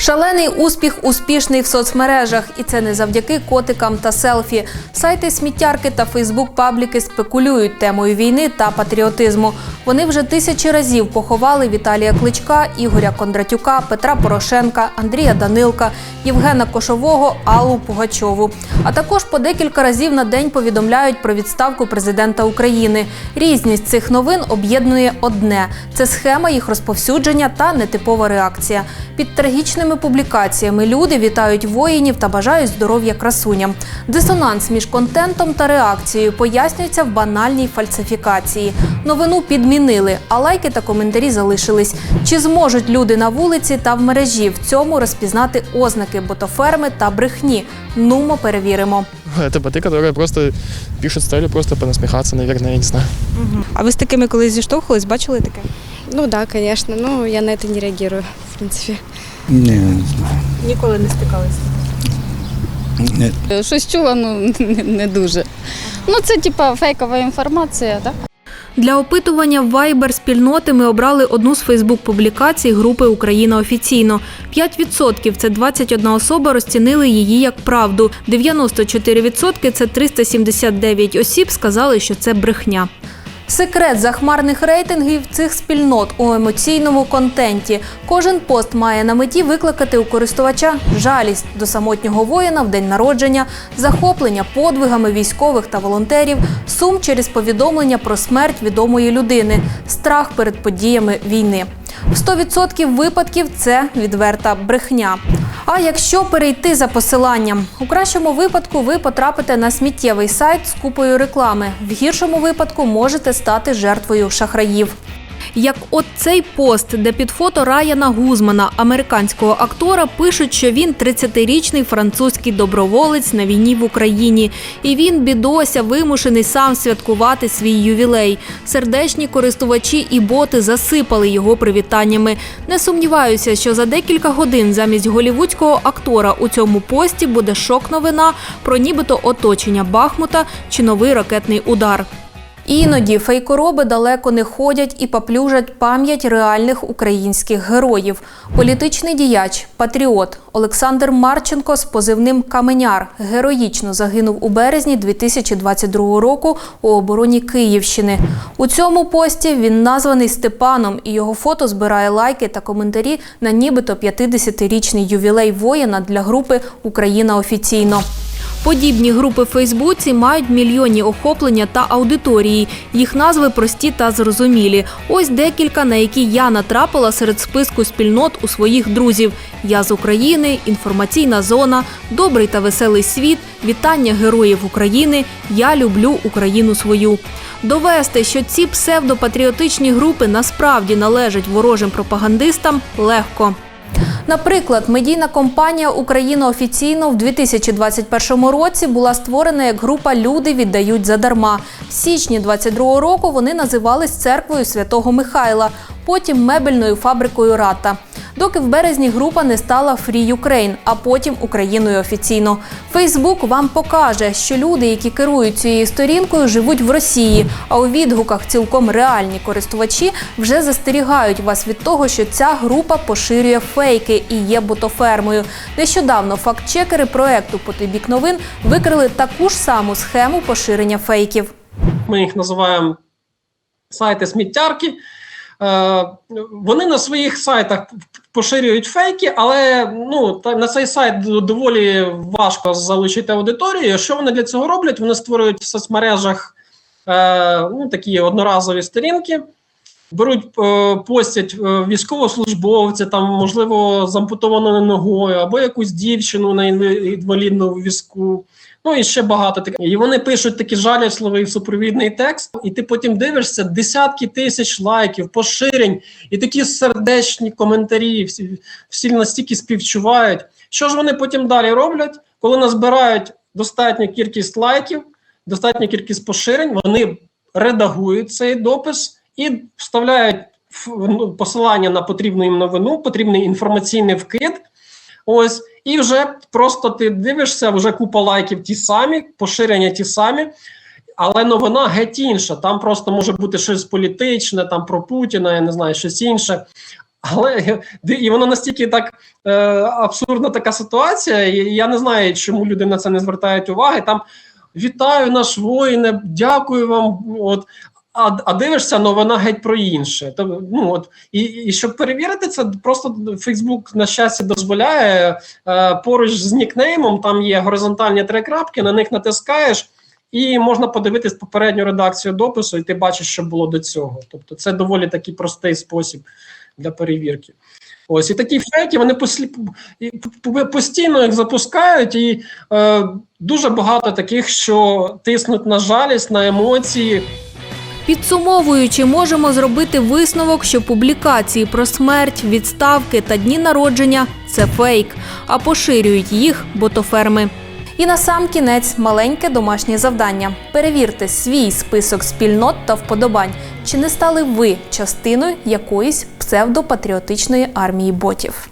Шалений успіх успішний в соцмережах, і це не завдяки котикам та селфі. Сайти сміттярки та Фейсбук-пабліки спекулюють темою війни та патріотизму. Вони вже тисячі разів поховали Віталія Кличка, Ігоря Кондратюка, Петра Порошенка, Андрія Данилка, Євгена Кошового, Аллу Пугачову. А також по декілька разів на день повідомляють про відставку президента України. Різність цих новин об'єднує одне: це схема їх розповсюдження та нетипова реакція. Під трагічними публікаціями люди вітають воїнів та бажають здоров'я красуням. Дисонанс між контентом та реакцією пояснюється в банальній фальсифікації. Новину підмінили, а лайки та коментарі залишились. Чи зможуть люди на вулиці та в мережі в цьому розпізнати ознаки ботоферми та брехні? Нумо перевіримо. Это боты, которые просто пишут с целью просто понасмехаться, наверное, я не знаю. А ви з такими колись зіштовхувались, бачили таке? Ну да, конечно, но я на это не реагирую, в принципе. Ні, не знаю. Ніколи не стикались. Ні. Щось чула, ну не, не дуже. Ну, це типа фейкова інформація, так? Для опитування Viber спільноти ми обрали одну з Фейсбук-публікацій групи Україна офіційно. 5% – це 21 особа розцінили її як правду. 94% – це 379 осіб сказали, що це брехня. Секрет захмарних рейтингів цих спільнот у емоційному контенті. Кожен пост має на меті викликати у користувача жалість до самотнього воїна в день народження, захоплення подвигами військових та волонтерів, сум через повідомлення про смерть відомої людини, страх перед подіями війни. В 100% випадків це відверта брехня. А якщо перейти за посиланням, у кращому випадку ви потрапите на сміттєвий сайт з купою реклами. В гіршому випадку можете стати жертвою шахраїв. Як от цей пост, де під фото Раяна Гузмана, американського актора, пишуть, що він 30-річний французький доброволець на війні в Україні, і він бідося вимушений сам святкувати свій ювілей. Сердечні користувачі і боти засипали його привітаннями. Не сумніваюся, що за декілька годин замість голівудського актора у цьому пості буде шок-новина про нібито оточення Бахмута чи новий ракетний удар. Іноді фейкороби далеко не ходять і поплюжать пам'ять реальних українських героїв. Політичний діяч, патріот Олександр Марченко з позивним Каменяр героїчно загинув у березні 2022 року у обороні Київщини. У цьому пості він названий Степаном, і його фото збирає лайки та коментарі на нібито 50-річний ювілей воїна для групи Україна офіційно. Подібні групи в Фейсбуці мають мільйонні охоплення та аудиторії. Їх назви прості та зрозумілі. Ось декілька, на які я натрапила серед списку спільнот у своїх друзів: Я з України, інформаційна зона, добрий та веселий світ, вітання героїв України. Я люблю Україну свою. Довести, що ці псевдопатріотичні групи насправді належать ворожим пропагандистам, легко. Наприклад, медійна компанія Україна офіційно в 2021 році була створена як група Люди віддають задарма. В січні 22 року вони називались церквою святого Михайла, потім мебельною фабрикою Рата. Доки в березні група не стала Free Ukraine, а потім Україною офіційно. Фейсбук вам покаже, що люди, які керують цією сторінкою, живуть в Росії. А у відгуках цілком реальні користувачі вже застерігають вас від того, що ця група поширює фейки і є ботофермою. Нещодавно фактчекери проекту по той бік новин викрили таку ж саму схему поширення фейків. ми їх називаємо сайти сміттярки. Е, Вони на своїх сайтах поширюють фейки, але ну, та- на цей сайт доволі важко залучити аудиторію. Що вони для цього роблять? Вони створюють в соцмережах е, ну, такі одноразові сторінки, беруть, е, постять е, військовослужбовця, там, можливо, з ампутованою ногою, або якусь дівчину на інвалідному візку. Ну і ще багато таких. І вони пишуть такий жалісливий супровідний текст, і ти потім дивишся десятки тисяч лайків, поширень, і такі сердечні коментарі. Всі, всі настільки співчувають. Що ж вони потім далі роблять, коли назбирають достатню кількість лайків, достатню кількість поширень, вони редагують цей допис і вставляють ну, посилання на потрібну їм новину, потрібний інформаційний вкид. Ось, і вже просто ти дивишся, вже купа лайків ті самі, поширення ті самі, але новина геть інша. Там просто може бути щось політичне, там про Путіна, я не знаю, щось інше. Але і воно настільки так е, абсурдна така ситуація. Я не знаю, чому люди на це не звертають уваги. Там вітаю наш воїне, дякую вам. От. А, а дивишся, новина геть про інше. Тобто, ну от і, і щоб перевірити це, просто Фейсбук на щастя дозволяє е, поруч з нікнеймом. Там є горизонтальні три крапки, на них натискаєш, і можна подивитись попередню редакцію допису, і ти бачиш, що було до цього. Тобто, це доволі такий простий спосіб для перевірки. Ось і такі фейки вони послі... постійно їх запускають, і е, дуже багато таких, що тиснуть на жалість, на емоції. Підсумовуючи, можемо зробити висновок, що публікації про смерть, відставки та дні народження це фейк, а поширюють їх ботоферми. І на сам кінець маленьке домашнє завдання. Перевірте свій список спільнот та вподобань, чи не стали ви частиною якоїсь псевдопатріотичної армії ботів.